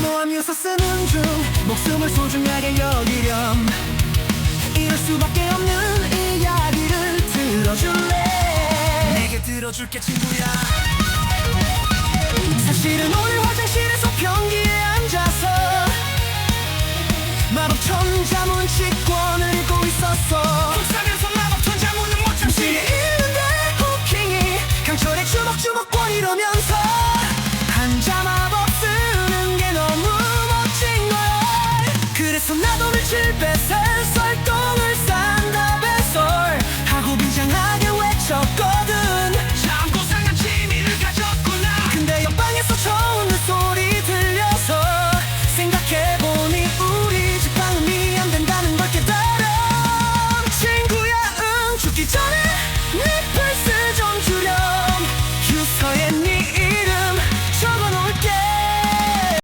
허무한 유서 쓰는 중 목숨을 소중하게 여기렴. 이럴 수밖에 없는 이야기를 들어줄래? 내게 들어줄게 친구야. 사실은 오늘 화장실에서 변기에 앉아서 마법천 자문 직권을 읽고 있었어. 속상해서 마법천 자문은 못 참지. 잠시 있는데 코킹이 강철의 주먹주먹권 이러면 뱃살살 똥을 싼다 뱃솔 하고 비장하게 외쳤거든. 참 고상한 취미를 가졌구나. 근데 옆방에서 저우는 소리 들려서 생각해보니 우리 집 방음이 안 된다는 걸 깨달아 친구야 응 죽기 전에